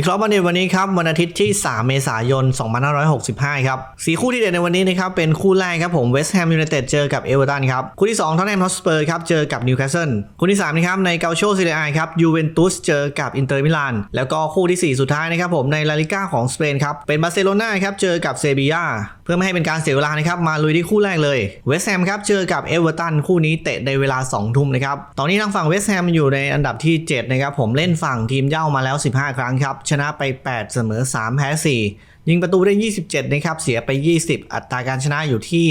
วิเคราะห์ประเด็นวันนี้ครับวันอาทิตย์ที่ 3 เมษายน 2565 ครับสีคู่ที่เด่นในวันนี้นะครับเป็นคู่แรกครับผมเวสต์แฮมยูไนเต็ดเจอกับเอเวอร์ตันครับคู่ที่2ทอตแนมฮอสเปอร์ครับเจอกับนิวคาสเซิลคู่ที่3นะครับในเกาโชซีเรียครับยูเวนตุสเจอกับอินเตอร์มิลานแล้วก็คู่ทีสี่ 4 สุดท้ายนะครับผมในลาลิก้าของสเปนครับเป็นบาร์เซโลนาครับเจอกับเซบียาเพื่อไม่ให้เป็นการเสียเวลานะครับมาลุยที่คู่แรกเลยเวสต์แฮมครับเจอกับเอเวอร์ตันคู่นี้เตะในเวลา 2 ทุ่มนะครับตอนนี้ทางฝั่งเวสต์แฮมอยู่ในอันดับที่7นะครับผมเล่นฝั่งทีมเย่ามาแล้ว 15 ครั้งครับชนะไป 8 เสมอ 3 แพ้ 4 ยิงประตูได้ 27 นะครับ เสียไป 20 อัตราการชนะอยู่ที่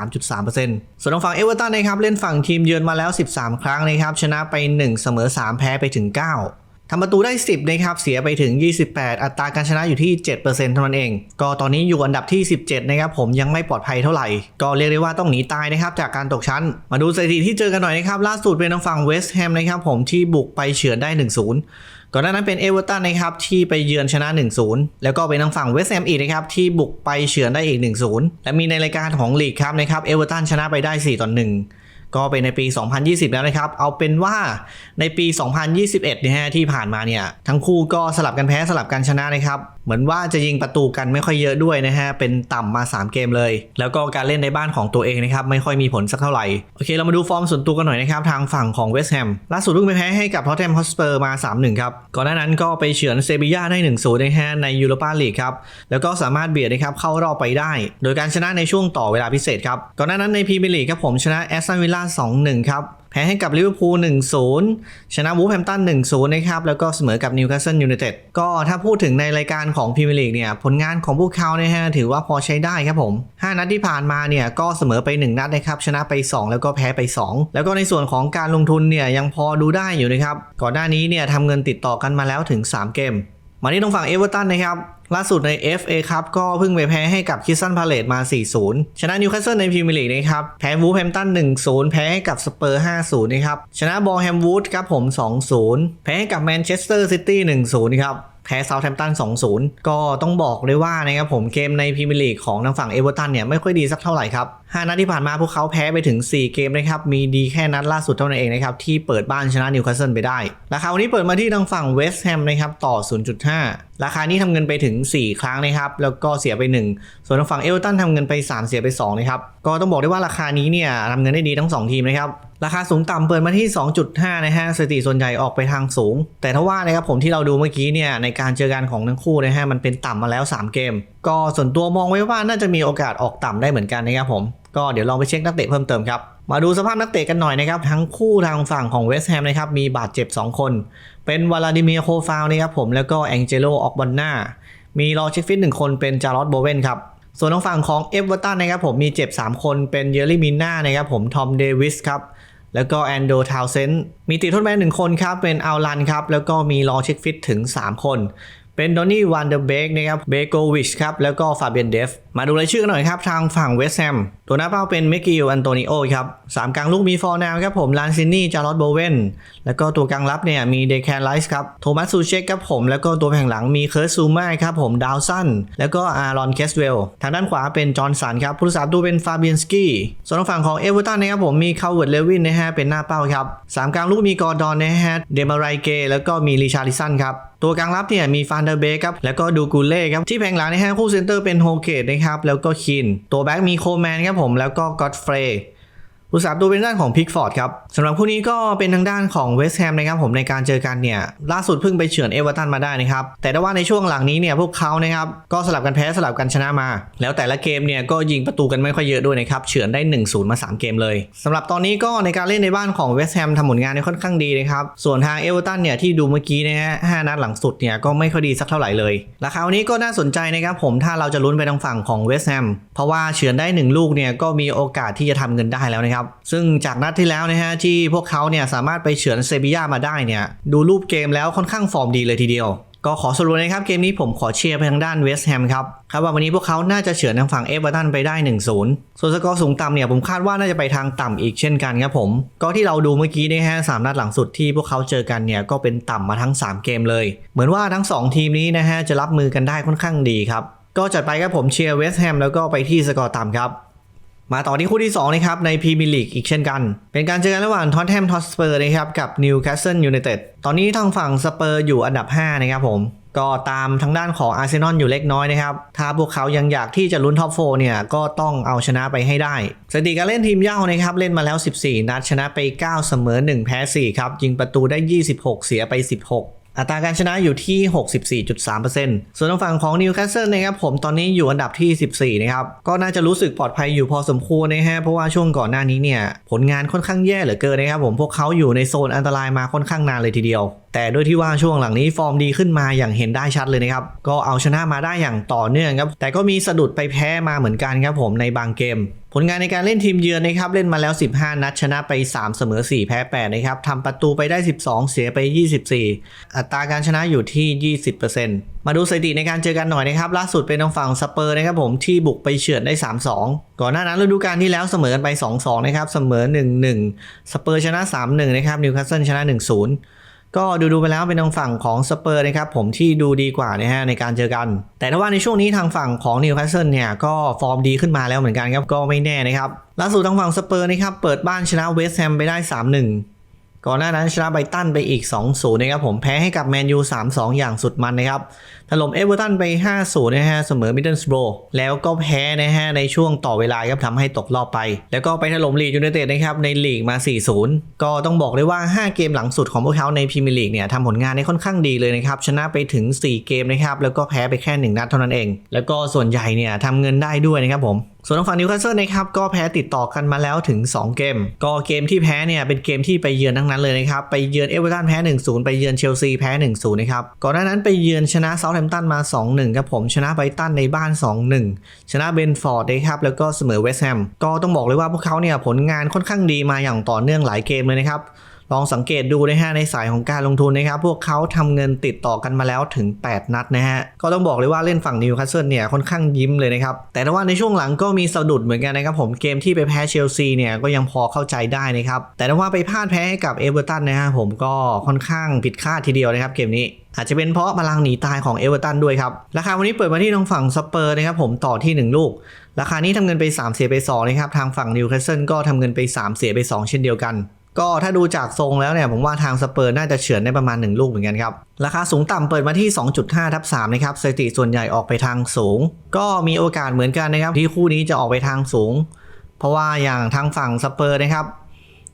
53.3%ส่วนทางฝั่งเอเวอร์ตันนะครับ เล่นฝั่งทีมเยือนมาแล้ว 13 ครั้งนะครับ ชนะไป 1 เสมอ 3 แพ้ไปถึง 9 ทำประตูได้ 10 นะครับ เสียไปถึง 28 อัตราการชนะอยู่ที่ 7%เท่านั้นเอง ก็ตอนนี้อยู่อันดับที่ 17 นะครับ ผมยังไม่ปลอดภัยเท่าไหร่ ก็เรียกได้ว่าต้องหนีตายนะครับจากการตกชั้น มาดูสถิติที่เจอกันหน่อยนะครับ ล่าสุดเป็นทางฝั่งเวสต์แฮมนะครับผมที่บุกไปเฉือนได้ 1-0 ก่อนหน้านั้นเป็นเอเวอร์ตันนะครับที่ไปเยือนชนะ 1-0 แล้วก็เป็นทางฝั่งเวสต์แฮมอีกนะครับที่บุกไปเฉือนได้อีก 1-0 และมีในรายการของลีกครับนะครับเอเวอร์ตันชนะไปได้4-1 ก็เป็นในปี 2020 แล้วนะครับ เอาเป็นว่าในปี 2021เนี่ยฮะที่ผ่านมาเนี่ย ทั้งคู่ก็สลับกันแพ้สลับกันชนะนะครับ เหมือนว่าจะยิงประตูกันไม่ค่อยเยอะด้วยนะฮะ เป็นต่ำมา 3 เกมเลย แล้วก็การเล่นในบ้านของตัวเองนะครับ ไม่ค่อยมีผลสักเท่าไหร่ โอเค เรามาดูฟอร์มส่วนตัวกันหน่อยนะครับ ทางฝั่งของเวสต์แฮมล่าสุดเพิ่งไปแพ้ให้กับท็อตแฮมฮอสเปอร์มา 3-1 ครับ ก่อนหน้านั้นก็ไปเฉือนเซบีย่าได้ 1-0นะฮะในยูโรปาลีกครับ แล้วก็สามารถเบียดนะครับเข้ารอบไปได้ โดยการชนะในช่วงต่อเวลาพิเศษครับก่อนหน้านั้นในพรีเมียร์ลีกครับผมชนะแอสตันวิลล่า2-1 ครับ แพ้ให้กับลิเวอร์พูล1-0 ชนะวูฟแฮมตัน1-0 นะครับ แล้วก็เสมอกับนิวคาสเซิลยูไนเต็ดก็ถ้าพูดถึงในรายการของพรีเมียร์ลีกเนี่ย ผลงานของพวกเขาเนี่ยฮะถือว่าพอใช้ได้ครับผม 5 นัดที่ผ่านมาเนี่ยก็เสมอไป 1 นัดนะครับ ชนะไป 2 แล้วก็แพ้ไป 2 แล้วก็ในส่วนของการลงทุนเนี่ยยังพอดูได้อยู่นะครับ ก่อนหน้านี้เนี่ยทำเงินติดต่อกันมาแล้วถึง 3 เกม มาที่ตรงฝั่งเอเวอร์ตันนะครับ ล่าสุดใน FA ครับก็เพิ่งไปแพ้ให้กับคิสซันพาเลตมา 4-0 ชนะนิวคาสเซิลในพรีเมียร์ลีกนะครับ แพ้วูฟแฮมตัน 1-0 แพ้ให้กับสเปอร์ 5-0 นะครับ ชนะบอลแฮมวูดครับผม 2-0 แพ้ให้กับแมนเชสเตอร์ซิตี้ 1-0 ครับแพ้เซาท์แฮมป์ตัน 2-0 ก็ต้องบอกเลยว่านะครับผมเกมในพรีเมียร์ลีกของทางฝั่งเอเวอร์ตันเนี่ยไม่ค่อยดีสักเท่าไหร่ครับ 5 นัดที่ผ่านมาพวกเขาแพ้ไปถึง 4 เกมนะครับ มีดีแค่นัดล่าสุดเท่านั้นเองนะครับ ที่เปิดบ้านชนะนิวคาสเซิลไปได้ ราคาวันนี้เปิดมาที่ทางฝั่งเวสต์แฮมนะครับ ต่อ 0.5 ราคานี้ทำเงินไปถึง 4 ครั้งนะครับ แล้วก็เสียไป 1 ส่วนทางฝั่งเอเวอร์ตันทำเงินไป 3 เสียไป2นะครับ ก็ต้องบอกได้ว่าราคานี้เนี่ยทำเงินได้ดีทั้ง 2 ทีมนะครับราคาสูงต่ำเปิดมาที่ 2.5 นะฮะสถิติส่วนใหญ่ออกไปทางสูง แต่ถ้าว่านะครับผมที่เราดูเมื่อกี้เนี่ยในการเจอกันของทั้งคู่นะฮะมันเป็นต่ำมาแล้ว 3 เกม ก็ส่วนตัวมองไว้ว่าน่าจะมีโอกาสออกต่ำได้เหมือนกันนะครับผม ก็เดี๋ยวลองไปเช็คนักเตะเพิ่มเติมครับ มาดูสภาพนักเตะกันหน่อยนะครับ ทั้งคู่ทางฝั่งของเวสต์แฮมนะครับ มีบาดเจ็บ 2 คน เป็นวลาดิเมียโคฟาวนะครับผมแล้วก็แองเจโลออกบอนนามีรอเช็คฟิตหนึ่งคนเป็นจารอตโบเวนครับส่วนทางฝั่งของเอเวอร์ตันนะครับผมมีเจ็บ 3 คนเป็นเยอร์ลี่มิน่านะครับผมทอมเดวิสครับแล้วก็แอนโดทาวเซนมีติดทดแบนหนึ่งคนครับเป็นอัลลันครับแล้วก็มีรอเช็คฟิตถึง 3 คนเป็นดอนนี่วันเดอร์เบกนะครับเบโกวิชครับแล้วก็ฟาเบียนเดฟมาดูรายชื่อกันหน่อยครับ ทางฝั่งเวสต์แฮมตัวหน้าเป้าเป็นเมกิลอันโตนิโอครับสามกลางลูกมีฟอร์นาวครับผมลานซินนี่จารอตโบเวนแล้วก็ตัวกลางรับเนี่ยมีเดแคนไลส์ครับโทมัสซูเชคครับผม แล้วก็ตัวแผงหลังมีเคิร์สซูมาครับผมดาวซันแล้วก็อารอนเคสเวลทางด้านขวาเป็นจอห์นสันครับผู้รักษาตัวเป็นฟาเบียนสกี้ส่วนฝั่งของเอเวอร์ตันนะครับผมมีคาเวิร์ดเลวินนะฮะเป็นหน้าเป้าครับสามกลางลูกมีกอร์ดอนนะฮะเดมาไรเกแล้วก็มีริชาริสันครับตัวกลางรับเนี่ยมีฟานเดอร์เบกครับแล้วก็ดูกูเล่ครับที่แผงหลังนะฮะคู่เซนเตอร์เป็นโฮเกตนะครับแล้วก็คิน ตัวแบ็กมีโคแมนครับผมแล้วก็ก็ อดเฟรย์ผู้สาบตัวเป็นด้านของพิกฟอร์ดครับสำหรับคู่นี้ก็เป็นทางด้านของเวสต์แฮมนะครับผมในการเจอกันเนี่ยล่าสุดเพิ่งไปเฉือนเอเวอร์ตันมาได้นะครับแต่ว่าในช่วงหลังนี้เนี่ยพวกเขานะครับก็สลับกันแพ้สลับกันชนะมา แล้วแต่ละเกมเนี่ยก็ยิงประตูกันไม่ค่อยเยอะด้วยนะครับเฉือนได้ 1-0 มา 3 เกมเลยสำหรับตอนนี้ก็ในการเล่นในบ้านของเวสต์แฮมทำผลงานได้ค่อนข้างดีนะครับส่วนทางเอเวอร์ตันเนี่ยที่ดูเมื่อกี้นะฮะห้านัดหลังสุดเนี่ยก็ไม่ค่อยดีสักเท่าไหร่เลยราคาวันนี้ก็น่าสนใจนะครับผมถ้าเราจะลุ้นไปทางฝั่งของเวสต์แฮมเพราะว่าเฉือนได้หนึ่งลูกเนี่ยก็มีโอกาสที่จะทำเงินได้แล้วนะครับซึ่งจากนัดที่แล้วนะฮะที่พวกเขาเนี่ยสามารถไปเฉือนเซบีย่ามาได้เนี่ยดูรูปเกมแล้วค่อนข้างฟอร์มดีเลยทีเดียว ก็ขอสรุปนะครับเกมนี้ผมขอเชียร์ไปทางด้านเวสต์แฮมครับครับว่าวันนี้พวกเขาน่าจะเฉือนทางฝั่งเอเวอร์ตันไปได้ 1-0 ส่วนสกอร์สูงต่ำเนี่ยผมคาดว่าน่าจะไปทางต่ำอีกเช่นกันครับผม ก็ที่เราดูเมื่อกี้นี่ฮะสามนัดหลังสุดที่พวกเขาเจอกันเนี่ยก็เป็นต่ำมาทั้ง 3 เกมเลย เหมือนว่าทั้ง 2 ทีมนี้นะฮะจะรับมือกันได้ค่อนข้างดีครับ ก็จัดไปครับผมเชียร์เวสต์แฮมแล้วก็ไปที่สกอร์ต่ำครับ มาต่อที่คู่ที่2นะครับในพรีเมียร์ลีกอีกเช่นกัน เป็นการเจอกันระหว่างท็อตแฮมทอสเปอร์นะครับกับนิวคาสเซิลยูไนเต็ดตอนนี้ทางฝั่งสเปอร์อยู่อันดับ 5 นะครับผม ก็ตามทางด้านของอาร์เซนอลอยู่เล็กน้อยนะครับ ถ้าพวกเขายังอยากที่จะลุ้นท็อปโฟเนี่ยก็ต้องเอาชนะไปให้ได้สถิติการเล่นทีมเย่านะครับเล่นมาแล้ว 14 นัดชนะไป 9 เสมอ 1 แพ้ 4 ครับยิงประตูได้ 26 เสียไป 16 อัตราการชนะอยู่ที่ 64.3%ส่วนทางฝั่งของนิวคาสเซิลนะครับผมตอนนี้อยู่อันดับที่ 14 นะครับ ก็น่าจะรู้สึกปลอดภัยอยู่พอสมควรนะฮะ เพราะว่าช่วงก่อนหน้านี้เนี่ย ผลงานค่อนข้างแย่เหลือเกินนะครับผมพวกเขาอยู่ในโซนอันตรายมาค่อนข้างนานเลยทีเดียว แต่ด้วยที่ว่าช่วงหลังนี้ฟอร์มดีขึ้นมาอย่างเห็นได้ชัดเลยนะครับ ก็เอาชนะมาได้อย่างต่อเนื่องครับ แต่ก็มีสะดุดไปแพ้มาเหมือนกันครับผมในบางเกม ผลงานในการเล่นทีมเยือนนะครับเล่นมาแล้ว 15 นัดชนะไป 3 เสมอ 4 แพ้ 8 นะครับทำประตูไปได้ 12 เสียไป 24 อัตราการชนะอยู่ที่ 20%มาดูสถิติในการเจอกันหน่อยนะครับ ล่าสุดเป็นทางฝั่งสเปอร์นะครับผมที่บุกไปเฉือนได้ 3-2 ก่อนหน้านั้นฤดูกาลที่แล้วเสมอกันไป 2-2 นะครับเสมอ 1-1 สเปอร์ชนะ 3-1 นะครับนิวคาสเซิลชนะ 1-0 ก็ดูดูไปแล้วเป็นทางฝั่งของสเปอร์นะครับผมที่ดูดีกว่านะฮะในการเจอกัน แต่ถ้าว่าในช่วงนี้ทางฝั่งของนิวคาสเซิลเนี่ยก็ฟอร์มดีขึ้นมาแล้วเหมือนกันครับก็ไม่แน่นะครับล่าสุดทางฝั่งสเปอร์นะครับเปิดบ้านชนะเวสต์แฮมไปได้ 3-1 ก่อนหน้านั้นชนะไบตันไปอีก 2-0 นะครับผมแพ้ให้กับแมนยู 3-2 อย่างสุดมันนะครับถล่มเอเวอร์ตันไป 5-0 นะฮะเสมอมิดเดิลสโบรแล้วก็แพ้นะฮะในช่วงต่อเวลาครับทำให้ตกรอบไป แล้วก็ไปถล่มลีดยูไนเต็ดนะครับในลีกมา 4-0 ก็ต้องบอกเลยว่า 5 เกมหลังสุดของพวกเขาในพรีเมียร์ลีกเนี่ยทำผลงานได้ค่อนข้างดีเลยนะครับชนะไปถึง 4 เกมนะครับแล้วก็แพ้ไปแค่ 1 นัดเท่านั้นเอง แล้วก็ส่วนใหญ่เนี่ยทำเงินได้ด้วยนะครับผม ส่วนทางฝั่งนิวคาสเซิลนะครับก็แพ้ติดต่อกันมาแล้วถึง 2 เกม ก็เกมที่แพ้เนี่ยเป็นเกมที่ไปเยือนทั้งนั้นเลยนะครับ ไปเยือนเอเวอร์ตันแพ้ 1-0 ไปเยือนเชลซีแพ้ 1-0 นะครับ ก่อนหน้านั้นไปเยือนชนะเซาท์แฮมป์ตันมา 2-1 ครับผมชนะไบรตันในบ้าน 2-1 ชนะเบนฟอร์ดนะครับแล้วก็เสมอเวสต์แฮมก็ต้องบอกเลยว่าพวกเขาเนี่ยผลงานค่อนข้างดีมาอย่างต่อเนื่องหลายเกมเลยนะครับ ลองสังเกตดูนะฮะในสายของการลงทุนนะครับ พวกเขาทำเงินติดต่อกันมาแล้วถึง 8 นัดนะฮะ ก็ต้องบอกเลยว่าเล่นฝั่งนิวคาสเซิลเนี่ยค่อนข้างยิ้มเลยนะครับ แต่ถ้าว่าในช่วงหลังก็มีสะดุดเหมือนกันนะครับผมเกมที่ไปแพ้เชลซีเนี่ยก็ยังพอเข้าใจได้นะครับ แต่ถ้าว่าไปพลาดแพ้ให้กับเอเวอร์ตันนะฮะผมก็ค่อนข้างผิดคาดทีเดียวนะครับเกมนี้อาจจะเป็นเพราะพลังหนีตายของเอเวอร์ตันด้วยครับ ราคาวันนี้เปิดมาที่ทางฝั่งสเปอร์นะครับผมต่อที่ 1 ลูก ราคานี้ทำเงินไป 3 เสียไป2นะครับ ทางฝั่งนิวคาสเซิลก็ทำเงินไป 3 เสียไป 2 เช่นเดียวกัน ก็ถ้าดูจากทรงแล้วเนี่ยผมว่าทางสเปอร์น่าจะเฉือนได้ประมาณ 1 ลูกเหมือนกันครับ ราคาสูงต่ำเปิดมาที่ 2.5 ทับ3นะครับสถิติส่วนใหญ่ออกไปทางสูง ก็มีโอกาสเหมือนกันนะครับที่คู่นี้จะออกไปทางสูง เพราะว่าอย่างทางฝั่งสเปอร์นะครับ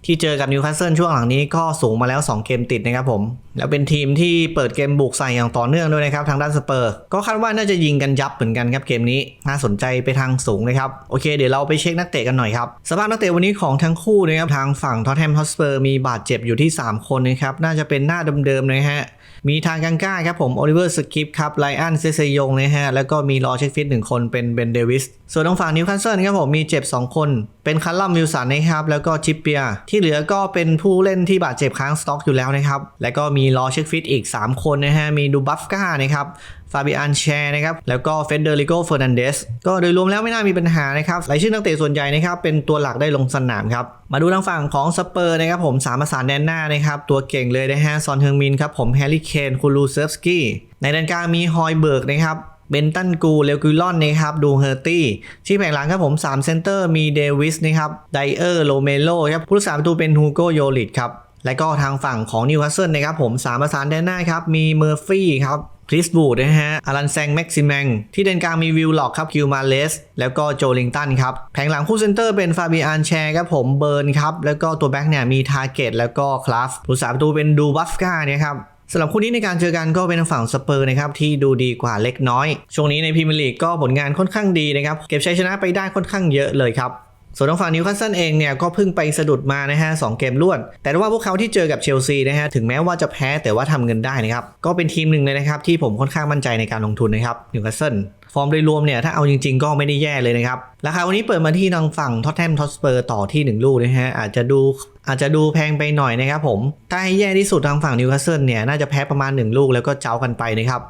ที่เจอกับนิวคาสเซิลช่วงหลังนี้ก็สูงมาแล้ว 2 เกมติดนะครับผม แล้วเป็นทีมที่เปิดเกมบุกใส่อย่างต่อเนื่องด้วยนะครับ ทางด้านสเปอร์ ก็คาดว่าน่าจะยิงกันยับเหมือนกันครับเกมนี้น่าสนใจไปทางสูงนะครับ โอเคเดี๋ยวเราไปเช็คนักเตะกันหน่อยครับ สภาพนักเตะวันนี้ของทั้งคู่นะครับทางฝั่งทอตแฮมฮอสเปอร์มีบาดเจ็บอยู่ที่ 3 คนนะครับน่าจะเป็นหน้าเดิมๆนะฮะ มีทางกังก้าครับผมโอลิเวอร์สกิปครับไลอันเซเซยงนะฮะแล้วก็มีรอเช็คฟิตหนึ่งคนเป็นเบนเดวิสส่วนทางฝั่งนิวคาสเซิลครับผมมีเจ็บ 2 คน เป็นคัลลัมวิลสันนะครับแล้วก็ชิปเปีย ที่เหลือก็เป็นผู้เล่นที่บาดเจ็บค้างสต็อกอยู่แล้วนะครับแล้วก็มีรอเช็คฟิตอีก 3 คนนะฮะมีดูบัฟก้านะครับ ฟาบิอันแชร์นะครับ แล้วก็เฟเดริโกเฟอร์นันเดสก็โดยรวมแล้วไม่น่ามีปัญหานะครับรายชื่อนักเตะส่วนใหญ่นะครับเป็นตัวหลักได้ลงสนามครับ มาดูทางฝั่งของสเปอร์นะครับผมสามประสานแดนหน้านะครับ ตัวเก่งเลยนะฮะซอนเฮงมินครับผมแฮร์รี่เคนคูลูเซฟสกี้ในแดนกลางมีฮอยเบิร์กนะครับเบนตันกู เลกิลอนนะครับ ดูเฮอร์ตี้ ที่แผงหลังครับผม3เซนเตอร์ มีเดวิสนะครับไดเออร์ โลเมโลครับ ผู้รักษาประตูเป็นฮูโกโยลิตครับ และก็ทางฝั่งของนิวคาสเซิลนะครับผมสามประสานแดนหน้าครับ มีเมอร์ฟี่ครับ คริสบูดนะฮะอารันแซงแม็กซิแมงที่เดนกลางมีวิลล็อกครับคิวมาเลสแล้วก็โจลิงตันครับแผงหลังคู่เซนเตอร์เป็นฟาบิอันแชร์ครับผมเบิร์นครับแล้วก็ตัวแบ็กเนี่ยมีทาร์เกตแล้วก็คลาฟผู้สาประตูเป็นดูบัฟกาเนี่ยครับสำหรับคู่นี้ในการเจอกันก็เป็นฝั่งสเปอร์นะครับที่ดูดีกว่าเล็กน้อย ช่วงนี้ในพรีเมียร์ลีกก็ผลงานค่อนข้างดีนะครับเก็บชัยชนะไปได้ค่อนข้างเยอะเลยครับ ส่วนทางฝั่งนิวคาสเซิลเองเนี่ยก็เพิ่งไปสะดุดมานะฮะสองเกมรวด แต่ว่าพวกเขาที่เจอกับเชลซีนะฮะถึงแม้ว่าจะแพ้แต่ว่าทำเงินได้นะครับ ก็เป็นทีมหนึ่งเลยนะครับที่ผมค่อนข้างมั่นใจในการลงทุนนะครับนิวคาสเซิลฟอร์มโดยรวมเนี่ยถ้าเอาจริงๆก็ไม่ได้แย่เลยนะครับ ราคาวันนี้เปิดมาที่ทางฝั่งท็อตแฮมทอสเปอร์ต่อที่ 1 ลูกนะฮะอาจจะดูอาจจะดูแพงไปหน่อยนะครับผมถ้าให้แย่ที่สุดทางฝั่งนิวคาสเซิลเนี่ยน่าจะแพ้ประมาณ 1 ลูกแล้วก็เจ้ากันไปนะครับ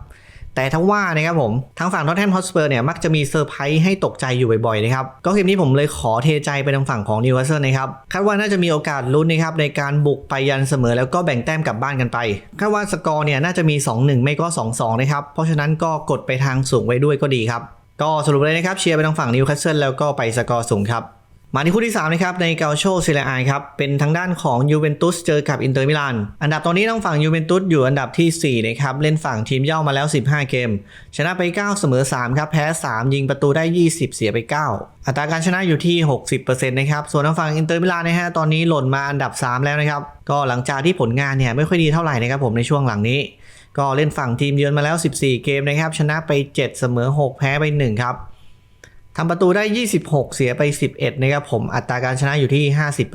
แต่ถ้าว่านะครับผมทางฝั่งท็อตแฮมฮอตสเปอร์เนี่ยมักจะมีเซอร์ไพรส์ให้ตกใจอยู่บ่อยๆนะครับก็เกมนี้ผมเลยขอเทใจไปทางฝั่งของนิวคาสเซิลนะครับคาดว่าน่าจะมีโอกาสลุ้นนะครับในการบุกไปยันเสมอแล้วก็แบ่งแต้มกลับบ้านกันไปคาดว่าสกอร์เนี่ยน่าจะมี 2-1 ไม่ก็ 2-2 นะครับเพราะฉะนั้นก็กดไปทางสูงไว้ด้วยก็ดีครับก็สรุปเลยนะครับเชียร์ไปทางฝั่งนิวคาสเซิลแล้วก็ไปสกอร์สูงครับ มาที่คู่ที่ 3 นะครับ ในเกาโชเซเรียอาครับ เป็นทางด้านของยูเวนตุสเจอกับอินเตอร์มิลานอันดับตอนนี้ต้องฝั่งยูเวนตุสอยู่อันดับที่ 4 นะครับ เล่นฝั่งทีมเย่ามาแล้ว 15 เกม ชนะไป 9 เสมอ 3 ครับ แพ้ 3 ยิงประตูได้ 20 เสียไป 9 อัตราการชนะอยู่ที่ 60%นะครับ ส่วนทางฝั่งอินเตอร์มิลานนะฮะตอนนี้หล่นมาอันดับ 3 แล้วนะครับ ก็หลังจากที่ผลงานเนี่ยไม่ค่อยดีเท่าไหร่นะครับผมในช่วงหลังนี้ ก็เล่นฝั่งทีมเยือนมาแล้ว 14 เกมนะครับชนะไป 7 เสมอ 6 แพ้ไป 1 ครับ ทำประตูได้ 26 เสียไป 11 นะครับผม อัตราการชนะอยู่ที่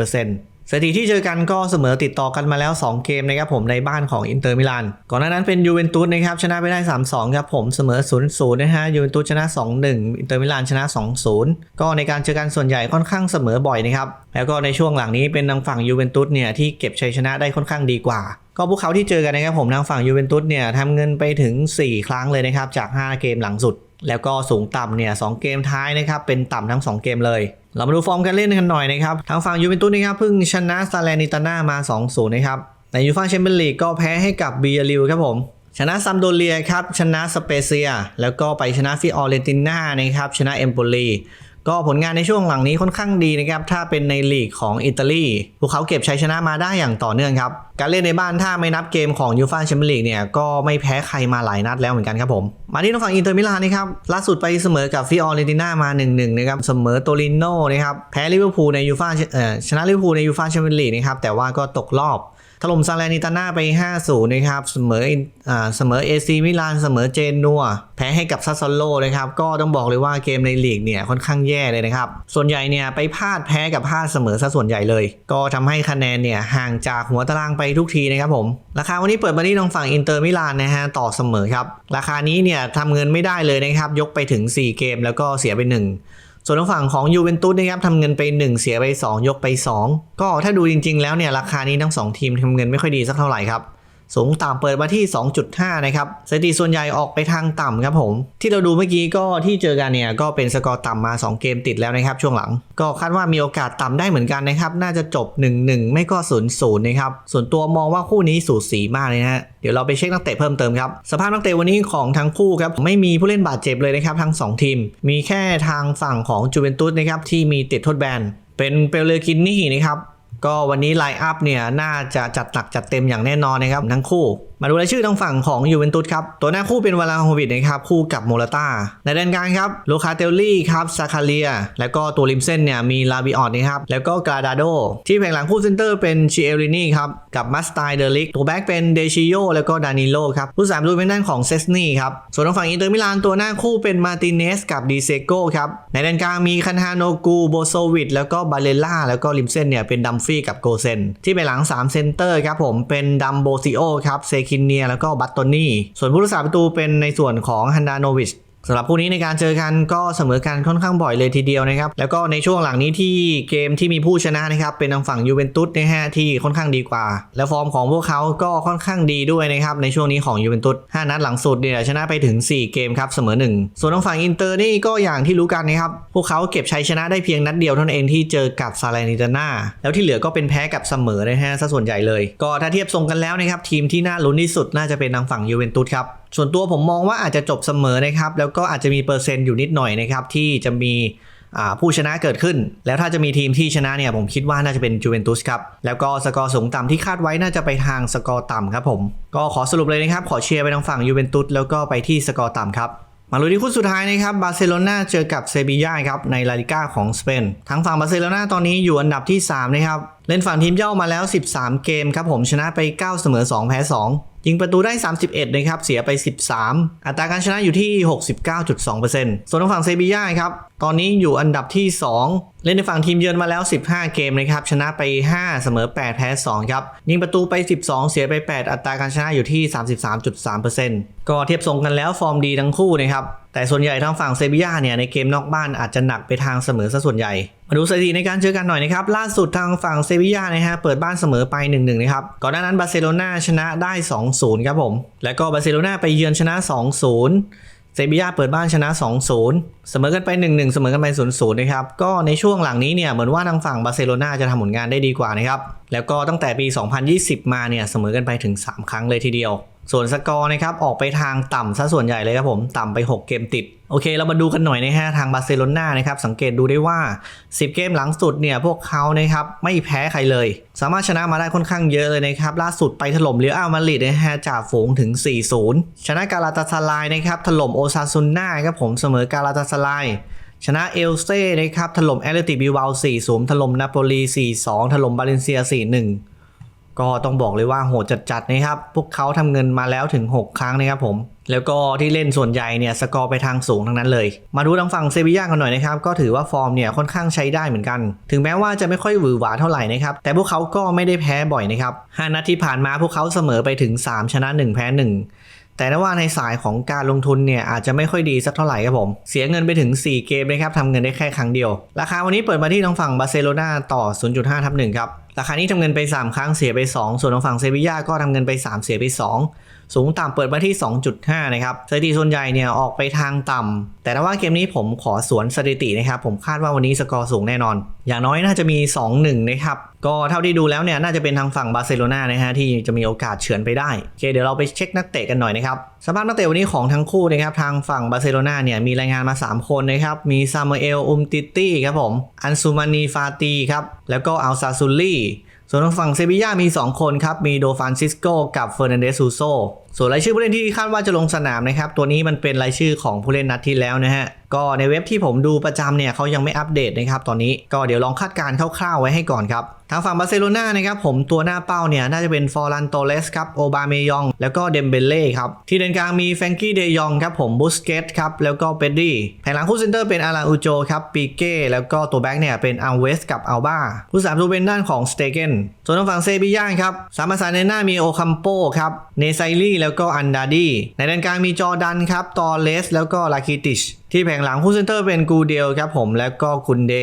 50%สถิติที่เจอกันก็เสมอติดต่อกันมาแล้ว 2 เกมนะครับผมในบ้านของอินเตอร์มิลาน ก่อนหน้านั้นเป็นยูเวนตุสนะครับชนะไปได้ 3-2 ครับผมเสมอ 0-0 นะฮะยูเวนตุสชนะ 2-1 อินเตอร์มิลานชนะ 2-0 ก็ในการเจอกันส่วนใหญ่ค่อนข้างเสมอบ่อยนะครับ แล้วก็ในช่วงหลังนี้เป็นทางฝั่งยูเวนตุสเนี่ยที่เก็บชัยชนะได้ค่อนข้างดีกว่าก็พวกเขาที่เจอกันนะครับผมทางฝั่งยูเวนตุสเนี่ยทำเงินไปถึง 4 ครั้งเลยนะครับจาก 5 เกมหลังสุด แล้วก็สูงต่ำเนี่ยสเกมท้ายนะครับเป็นต่ำทั้ง 2 เกมเลย เรามาดูฟอร์มการเล่นกันหน่อยนะครับทางฝั่งยูเวนตุสนะครับเพิ่งชนะซาเลนิตาน่ามา 2-0 นะครับในยูฟ่าแชมเปี้ยนลีกก็แพ้ให้กับเบียริวครับผมชนะซัมโดเรียครับ ชนะสเปเซีย แล้วก็ไปชนะฟิออเรนติน่านะครับ ชนะเอมโปลี ก็ผลงานในช่วงหลังนี้ค่อนข้างดีนะครับ ถ้าเป็นในลีกของอิตาลี พวกเขาเก็บชัยชนะมาได้อย่างต่อเนื่องครับ การเล่นในบ้านถ้าไม่นับเกมของยูฟ่าแชมเปี้ยนลีกเนี่ย ก็ไม่แพ้ใครมาหลายนัดแล้วเหมือนกันครับผม มาที่ทางฝั่งอินเตอร์มิลานนะครับ ล่าสุดไปเสมอกับฟิออเรนติน่ามา 1-1 นะครับ เสมอโตริโน่นะครับ แพ้ลิเวอร์พูลในยูฟ่าเอ่อชนะลิเวอร์พูลในยูฟ่าแชมเปี้ยนลีกนะครับ แต่ว่าก็ตกรอบ ถล่มซาเลนิตาน่าไป 5-0 นะครับ เสมออ่เสมอเอซีมิลาน เสมอเจนัว แพ้ให้กับซัสซอลโลนะครับ ก็ต้องบอกเลยว่าเกมในลีกเนี่ยค่อนข้างแย่เลยนะครับ ส่วนใหญ่เนี่ยไปพลาดแพ้กับพลาดเสมอซะส่วนใหญ่เลย ก็ทำให้คะแนนเนี่ยห่างจากหัวตารางไปทุกทีนะครับผม ราคาวันนี้เปิดมาที่ทางฝั่งอินเตอร์มิลานนะฮะต่อเสมอครับ ราคานี้เนี่ยทำเงินไม่ได้เลยนะครับ ยกไปถึง 4 เกมแล้วก็เสียไป 1 ส่วนทางฝั่งของยูเวนตุสนะครับทำเงินไป 1 เสียไป 2 ยกไป 2 ก็ถ้าดูจริง ๆ แล้วเนี่ยราคานี้ทั้ง 2 ทีมทำเงินไม่ค่อยดีสักเท่าไหร่ครับ สูงต่ำเปิดมาที่ 2.5 นะครับสถิติส่วนใหญ่ออกไปทางต่ำครับผม ที่เราดูเมื่อกี้ก็ที่เจอกันเนี่ย ก็เป็นสกอร์ต่ำมา 2 เกมติดแล้วนะครับ ช่วงหลัง ก็คาดว่ามีโอกาสต่ำได้เหมือนกันนะครับ น่าจะจบ 1-1 ไม่ก็ 0-0 นะครับ ส่วนตัวมองว่าคู่นี้สูสีมากเลยนะฮะเดี๋ยวเราไปเช็คนักเตะเพิ่มเติมครับ สภาพนักเตะวันนี้ของทั้งคู่ครับไม่มีผู้เล่นบาดเจ็บเลยนะครับทั้ง 2 ทีม มีแค่ทางฝั่งของจูเวนตุสนะครับที่มีติดโทษแบนเป็นเปเลกินนี่นะครับ ก็วันนี้ไลน์อัพเนี่ยน่าจะจัดหนักจัดเต็มอย่างแน่นอนนะครับทั้งคู่มาดูรายชื่อทางฝั่งของยูเวนตุสครับ ตัวหน้าคู่เป็นวาลาโฮวิดนะครับ คู่กับโมราตาในแดนกลางครับโลคาเตลลี่ครับซาคาเลีย แล้วก็ตัวริมเส้นเนี่ยมีลาบิออดนะครับ แล้วก็กาดาโด ที่แผงหลังคู่เซนเตอร์เป็นชิเอรินีครับ กับมัสไตเดลิก ตัวแบ็กเป็นเดชิโยแล้วก็ดานิโลครับ ผู้สามดูเป็นด้านของเซสนีครับ ส่วนทางฝั่งอินเตอร์มิลานตัวหน้าคู่เป็นมาติเนสกับดีเซโกครับ ในแดนกลางมีคันฮาโนกูโบโซวิดแล้วก็บาเลล่าแล้วก็ริมเส้นเนี่ยเป็นดัมฟี่กับโกเซนที่ไปหลัง3เซนเตอร์ครับผมเป็นดัมโบซิโอครับเซคินเนียแล้วก็บัตโตนี่ส่วนผู้รักษาประตูเป็นในส่วนของฮันดาโนวิช สำหรับคู่นี้ในการเจอกันก็เสมอกันค่อนข้างบ่อยเลยทีเดียวนะครับ แล้วก็ในช่วงหลังนี้ที่เกมที่มีผู้ชนะนะครับเป็นทางฝั่งยูเวนตุสนะฮะที่ค่อนข้างดีกว่า และฟอร์มของพวกเขาก็ค่อนข้างดีด้วยนะครับในช่วงนี้ของยูเวนตุส5นัดหลังสุดเนี่ยชนะไปถึง 4 เกมครับเสมอ 1 ส่วนทางฝั่งอินเตอร์นี่ก็อย่างที่รู้กันนะครับพวกเขาเก็บชัยชนะได้เพียงนัดเดียวเท่านั้นเองที่เจอกับซาเลนิตาน่าแล้วที่เหลือก็เป็นแพ้กับเสมอนะฮะซะส่วนใหญ่เลย ก็ถ้าเทียบทรงกันแล้วนะครับทีมที่น่าลุ้นที่สุดน่าจะเป็นทางฝั่งยูเวนตุสครับ ส่วนตัวผมมองว่าอาจจะจบเสมอนะครับ แล้วก็อาจจะมีเปอร์เซ็นต์อยู่นิดหน่อยนะครับ ที่จะมีผู้ชนะเกิดขึ้น แล้วถ้าจะมีทีมที่ชนะเนี่ยผมคิดว่าน่าจะเป็นจูเวนตุสครับ แล้วก็สกอร์สูงต่ำที่คาดไว้น่าจะไปทางสกอร์ต่ำครับผม ก็ขอสรุปเลยนะครับ ขอเชียร์ไปทางฝั่งยูเวนตุสแล้วก็ไปที่สกอร์ต่ำครับมาลุยที่คู่สุดท้ายนะครับบาร์เซโลนาเจอกับเซบีย่าครับในลาลิก้าของสเปนทั้งฝั่งบาร์เซโลนาตอนนี้อยู่อันดับที่3นะครับเล่นฝั่งทีมเย่ามาแล้ว 13 เกมครับผมชนะไป 9 เสมอ 2 แพ้ 2 ยิงประตูได้ 31 นะครับ เสียไป 13 อัตราการชนะอยู่ที่ 69.2%ส่วนทางฝั่งเซบีย่าครับ ตอนนี้อยู่อันดับที่ 2 เล่นในฝั่งทีมเยือนมาแล้ว 15 เกมนะครับ ชนะไป 5 เสมอ 8 แพ้ 2 ครับ ยิงประตูไป 12 เสียไป 8 อัตราการชนะอยู่ที่ 33.3%ก็เทียบทรงกันแล้วฟอร์มดีทั้งคู่นะครับ แต่ส่วนใหญ่ทางฝั่งเซบีย่าเนี่ยในเกมนอกบ้านอาจจะหนักไปทางเสมอซะส่วนใหญ่ มาดูสถิติในการเจอกันหน่อยนะครับ ล่าสุดทางฝั่งเซบีย่านะฮะเปิดบ้านเสมอไป 1-1 นะครับ ก่อนหน้านั้นบาร์เซโลนาชนะได้ 2-0 ครับผม แล้วก็บาร์เซโลนาไปเยือนชนะ 2-0เซบีย่าเปิดบ้านชนะ 2-0 เสมอกันไป 1-1 เสมอกันไป 0-0 นะครับ ก็ในช่วงหลังนี้เนี่ยเหมือนว่าทางฝั่งบาร์เซโลนาจะทำผลงานได้ดีกว่านะครับ แล้วก็ตั้งแต่ปี 2020 มาเนี่ยเสมอกันไปถึง 3 ครั้งเลยทีเดียว ส่วนสกอร์นะครับออกไปทางต่ำซะส่วนใหญ่เลยครับผมต่ำไป 6 เกมติด โอเค เรามาดูกันหน่อยนะฮะทางบาร์เซโลนานะครับสังเกตดูได้ว่า 10 เกมหลังสุดเนี่ยพวกเขานะครับไม่แพ้ใครเลย สามารถชนะมาได้ค่อนข้างเยอะเลยนะครับล่าสุดไปถล่มเรียลอามาดริดนะฮะจากฝูงถึง 4-0 ชนะกาลาตาซารายนะครับถล่มโอซาซุนนาครับผมเสมอกาลาตาซารายชนะเอลเซ่นะครับถล่มแอตเลติบิลบา4-0ถล่มนาโปลี4-2ถล่มบาเลนเซีย4-1 ก็ต้องบอกเลยว่าโหดจัดๆนะครับ พวกเขาทำเงินมาแล้วถึง 6 ครั้งนะครับผม แล้วก็ที่เล่นส่วนใหญ่เนี่ยสกอร์ไปทางสูงทั้งนั้นเลย มาดูทางฝั่งเซบีย่ากันหน่อยนะครับ ก็ถือว่าฟอร์มเนี่ยค่อนข้างใช้ได้เหมือนกัน ถึงแม้ว่าจะไม่ค่อยหวือหวาเท่าไหร่นะครับ แต่พวกเขาก็ไม่ได้แพ้บ่อยนะครับ 5นัดที่ผ่านมาพวกเขาเสมอไปถึง 3 ชนะ 1 แพ้ 1 แต่นว่าในสายของการลงทุนเนี่ยอาจจะไม่ค่อยดีสักเท่าไหร่ครับผม เสียเงินไปถึง 4 เกมนะครับทำเงินได้แค่ครั้งเดียว ราคาวันนี้เปิดมาที่ทางฝั่งบาร์เซโลนาต่อ 0.5ทับ1ครับ ราคานี้ทำเงินไป 3 ครั้งเสียไป 2 ส่วนทางฝั่งเซบีย่าก็ทำเงินไป 3 เสียไป 2 สูงต่ำเปิดมาที่ 2.5 นะครับสถิติส่วนใหญ่เนี่ยออกไปทางต่ำ แต่ถ้าว่าเกมนี้ผมขอสวนสถิตินะครับ ผมคาดว่าวันนี้สกอร์สูงแน่นอน อย่างน้อยน่าจะมี 2-1 นะครับ ก็เท่าที่ดูแล้วเนี่ยน่าจะเป็นทางฝั่งบาร์เซโลนานะฮะที่จะมีโอกาสเฉือนไปได้โอเคเดี๋ยวเราไปเช็คนักเตะกันหน่อยนะครับสภาพนักเตะวันนี้ของทั้งคู่นะครับทางฝั่งบาร์เซโลนาเนี่ยมีรายงานมา 3 คนนะครับมีซามูเอลอุมติตี้ครับผมอันซูมานีฟาตีครับแล้วก็อัลซาซูลี่ ส่วนทางฝั่งเซบีย่ามี 2 คนครับ มีโดฟานซิสโกกับเฟอร์นันเดสซูโซ ส่วนรายชื่อผู้เล่นที่คาดว่าจะลงสนามนะครับ ตัวนี้มันเป็นรายชื่อของผู้เล่นนัดที่แล้วนะฮะ ก็ในเว็บที่ผมดูประจำเนี่ยเขายังไม่อัปเดตนะครับตอนนี้ก็เดี๋ยวลองคาดการณ์คร่าวๆไว้ให้ก่อนครับ ทางฝั่งบาร์เซโลนานะครับผมตัวหน้าเป้าเนี่ยน่าจะเป็นฟอร์ลันโตเลสครับโอบาเมยอง แล้วก็เดมเบเล่ครับ ที่เลนกลางมีแฟงกี้เดยองครับผมบุสเกตครับแล้วก็เปดดี้แผงหลังคู่เซนเตอร์เป็นอาราอูโจครับปีเก้แล้วก็ตัวแบ็กเนี่ยเป็นอัลเวสกับอัลบาผู้สามตัวเป็นด้านของสเตเกนส่วนทางฝั่งเซบีย่าครับสามประสาในหน้ามีโอคัมโปครับเนไซลี่แล้วก็อันดาดีในด้านกลางมีจอร์ดันครับตอเลสแล้วก็ลาคิติช ที่แผงหลังคู่เซนเตอร์เป็นกูเดลครับผมแล้วก็คุณเด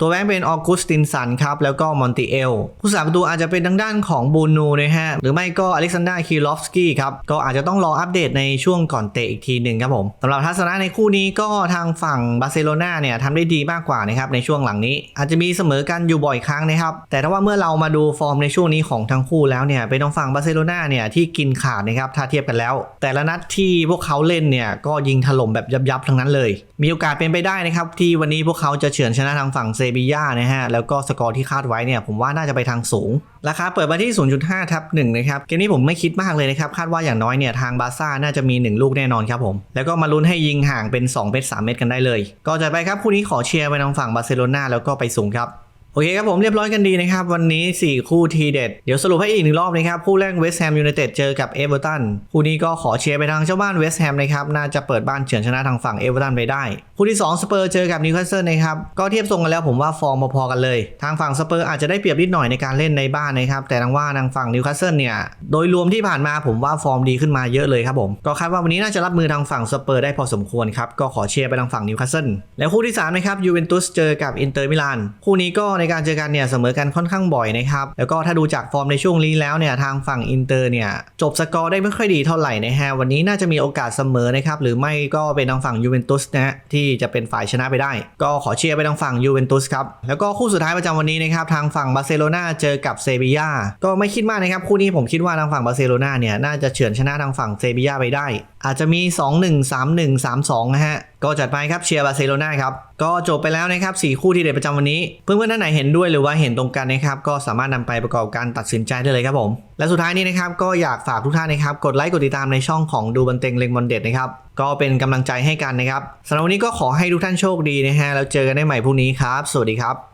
ตัวแบงค์เป็นออกุสตินสันครับแล้วก็มอนติเอลผู้สาประตูอาจจะเป็นทางด้านของบูนูนะฮะหรือไม่ก็อเล็กซานดราคีลอฟสกี้ครับก็อาจจะต้องรออัปเดตในช่วงก่อนเตะอีกทีหนึ่งครับผมสำหรับทัศนะในคู่นี้ก็ทางฝั่งบาร์เซโลนาเนี่ยทำได้ดีมากกว่านะครับในช่วงหลังนี้ อาจจะมีเสมอกันอยู่บ่อยครั้งนะครับแต่ถ้าว่าเมื่อเรามาดูฟอร์มในช่วงนี้ของทั้งคู่แล้วเนี่ยเป็นทางฝั่งบาร์เซโลนาเนี่ยที่กินขาดนะครับถ้าเทียบกันแล้ว แต่ละนัดที่พวกเขาเล่นเนี่ยก็ยิงถล่มแบบยับๆทั้งนั้นเลยมีโอกาสเป็นไปได้นะครับ ที่วันนี้พวกเขาจะเฉือนชนะทางฝั่งเซบีย่านะฮะ แล้วก็สกอร์ที่คาดไว้เนี่ย ผมว่าน่าจะไปทางสูง ราคาเปิดมาที่ 0.5ทับ1นะครับ เกมนี้ผมไม่คิดมากเลยนะครับ คาดว่าอย่างน้อยเนี่ยทางบาร์ซ่าน่าจะมี 1 ลูกแน่นอนครับผม แล้วก็มาลุ้นให้ยิงห่างเป็น2เมตร3เมตรกันได้เลย ก็จะไปครับคู่นี้ขอเชียร์ไปทางฝั่งบาร์เซโลนาแล้วก็ไปสูงครับ โอเคครับผมเรียบร้อยกันดีนะครับ วันนี้ 4 คู่ทีเด็ด เดี๋ยวสรุปให้อีกหนึ่งรอบนะครับ คู่แรกเวสต์แฮมยูไนเต็ดเจอกับเอเวอร์ตันคู่นี้ก็ขอเชียร์ไปทางเจ้าบ้านเวสต์แฮมนะครับ น่าจะเปิดบ้านเฉือนชนะทางฝั่งเอเวอร์ตันไปได้ คู่ที่ 2 สเปอร์เจอกับนิวคาสเซิลนะครับ ก็เทียบทรงกันแล้วผมว่าฟอร์มพอๆกันเลย ทางฝั่งสเปอร์อาจจะได้เปรียบนิดหน่อยในการเล่นในบ้านนะครับแต่ทางว่าทางฝั่งนิวคาสเซิลเนี่ยโดยรวมที่ผ่านมาผมว่าฟอร์มดีขึ้นมาเยอะเลยครับผมก็คาดว่าวันนี้น่าจะรับมือทางฝั่งสเปอร์ได้พอสมควรครับก็ขอเชียร์ไปทางฝั่งนิวคาสเซิลแล้วคู่ที่สามนะครับยูเวนตุสเจอกับอินเตอร์มิลานคู่นี้ก็ในการเจอกันเนี่ยเสมอกันค่อนข้างบ่อยนะครับ แล้วก็ถ้าดูจากฟอร์มในช่วงนี้แล้วเนี่ยทางฝั่งอินเตอร์เนี่ยจบสกอร์ได้ไม่ค่อยดีเท่าไหร่นะฮะวันนี้น่าจะมีโอกาสเสมอนะครับหรือไม่ก็เป็นทางฝั่งยูเวนตุสนะฮะที่จะเป็นฝ่ายชนะไปได้ ก็ขอเชียร์ไปทางฝั่งยูเวนตุสครับแล้วก็คู่สุดท้ายประจำวันนี้นะครับทางฝั่งบาร์เซโลนาเจอกับเซบียาก็ไม่คิดมากนะครับคู่นี้ผมคิดว่าทางฝั่งบาร์เซโลนาเนี่ยน่าจะเฉือนชนะทางฝั่งเซบียาไปได้ อาจจะมี 2-1 3-1 3-2 นะฮะ ก็จัดไปครับเชียร์บาร์เซโลนาครับ ก็จบไปแล้วนะครับ4คู่ที่เด็ดประจำวันนี้ เพื่อนๆท่านไหนเห็นด้วยหรือว่าเห็นตรงกันนะครับ ก็สามารถนำไปประกอบการตัดสินใจได้เลยครับผม และสุดท้ายนี้นะครับ ก็อยากฝากทุกท่านนะครับ กดไลค์กดติดตามในช่องของดูบันเต็งเลงบอลเด็ดนะครับ ก็เป็นกำลังใจให้กันนะครับสำหรับวันนี้ก็ขอให้ทุกท่านโชคดีนะฮะ แล้วเจอกันได้ใหม่พรุ่งนี้ครับ สวัสดีครับ